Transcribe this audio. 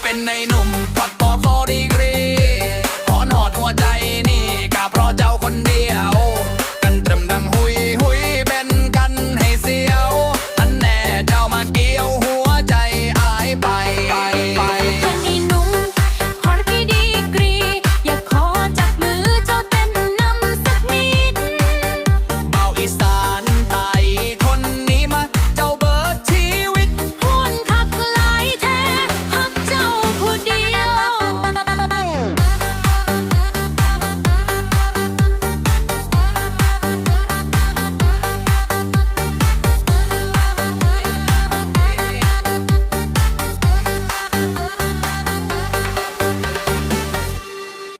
เป็นในหนุ่มปัก